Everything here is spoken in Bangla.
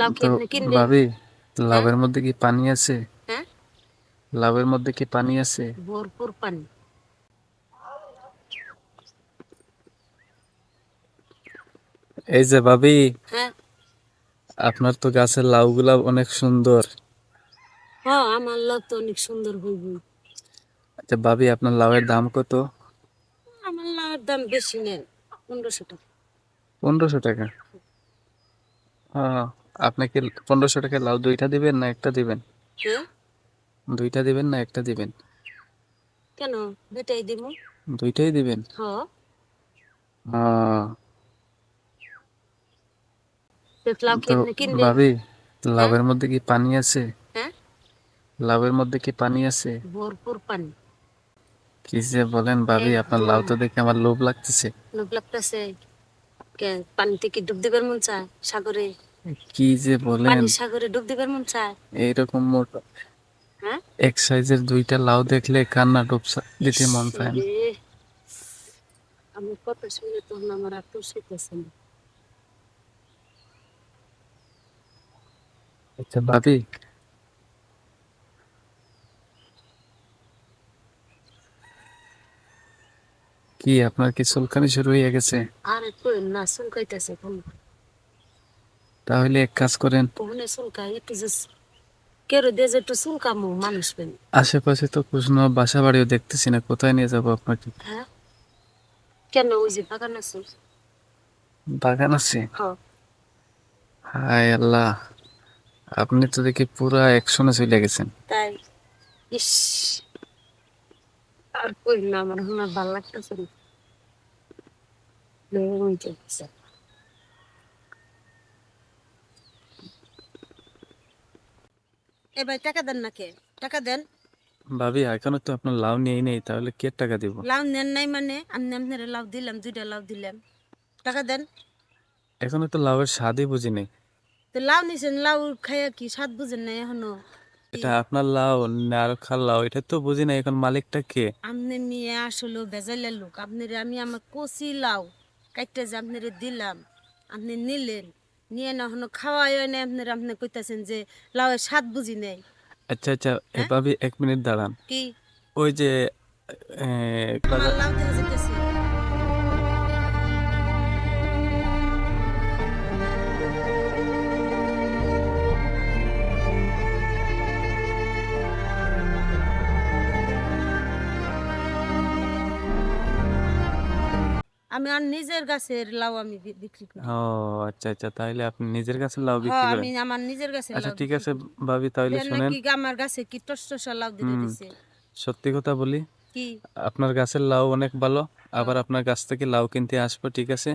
লাউ কিনবে? ভাবি লাউয়ের মধ্যে কি পানি আছে? হ্যাঁ? লাউয়ের মধ্যে কি পানি আছে? ভরপুর পানি। এই যে ভাবি হ্যাঁ? আপনার তো গাছের লাউগুলা অনেক সুন্দর। হ্যাঁ আমার লাউ তো অনেক সুন্দর হইব। আচ্ছা ভাবি আপনার লাউয়ের দাম কত? আমার লাউয়ের দাম বেশি নেন পনেরোশো টাকা। পনেরোশো টাকা? হ্যাঁ। আপনি কি পনেরোশো টাকা লাউ দুইটা দিবেন না একটা দিবেন? হ্যাঁ দুইটা দিবেন না একটা দিবেন? কেন? বেটাই দিব। দুইটাই দিবেন? হ্যাঁ ভাবি লাউয়ের মধ্যে কি পানি আছে? হ্যাঁ? লাউয়ের মধ্যে কি পানি আছে? ভরপুর পানি। কি যে বলেন ভাবি আপনার লাউ তো দেখে আমার লোভ লাগতেছে। লোক লাগতেছে। পানিতে কি ডুব দিবার মন চায়? সাগরে? কি যে বলেন সাগরে ডুব দিবার মন চায়? এইরকম মোটা হ্যাঁ? এক সাইজের দুইটা লাউ দেখলে কান্না ডুবসা দিতে মন চায় না। আমি কত শুনে তখন আমার আর তো শিখতেছে না। আচ্ছা ভাবি। কি আপনার কি চুলকানি শুরু হয়ে গেছে? আর একটু না চুলকাইতেছে কোন। তাহলে এক কাজ করেন। আশেপাশে তো কোনো বাসা বাড়িও দেখতেছি না কোথায় নিয়ে যাব আপনাকে? হ্যাঁ? কেন ওই যে বাগান আছে? বাগান আছে? হ্যাঁ। হায় আল্লাহ আপনি তো দেখি পুরা একশনে চলে গেছেন। তাই? ইস আর কই না আমার ভালো লাগতেছে না। এ ভাই টাকা দেন না কে? টাকা দেন। ভাবি এখনও তো আপনার লাউ নিয়েই নেই তাহলে কে টাকা দিব? লাউ নেন নাই মানে আমি আপনার লাউ দিলাম দুইটা লাউ দিলাম। টাকা দেন। এখনও তো লাউয়ের স্বাদই বুঝি নেই। তো লাউ নিছেন লাউ খাইয়া কি স্বাদ বুঝেন না এখনও? এটা আপনার লাউ না আর খার লাউ এটা তো বুঝি না এখন মালিকটা কে? আপনি নিয়ে আসলো বেজাইলের লোক আপনারে আমি আমার কচি লাউ কাইটটা যে আপনারে দিলাম আপনি নিলেন। নিয়ে না হন খাওয়াই না আপনার আপনি কইতাছেন যে লাউয়ের স্বাদ বুঝি নেই। আচ্ছা আচ্ছা এভাবে এক মিনিট দাঁড়ান। কি? ওই যে লাউ দেখা যেতেছে আমি আর নিজের গাছের লাউ আমি বি- বিক্রি করি। ও আচ্ছা আচ্ছা তাহলে আপনি নিজের কাছে লাউ বিক্রি হ্যাঁ করেন। আমি আমার নিজের গাছের আচ্ছা লাউ ঠিক আছে। ভাবি তাহলে শুনেন। নাকি আমার গাছে কি টস টসা লাউ দিতে হুম। দিছে সত্যি কথা বলি কি? আপনার গাছের লাউ অনেক ভালো আবার আপনার গাছ থেকে লাউ কিনতে আসব ঠিক আছে?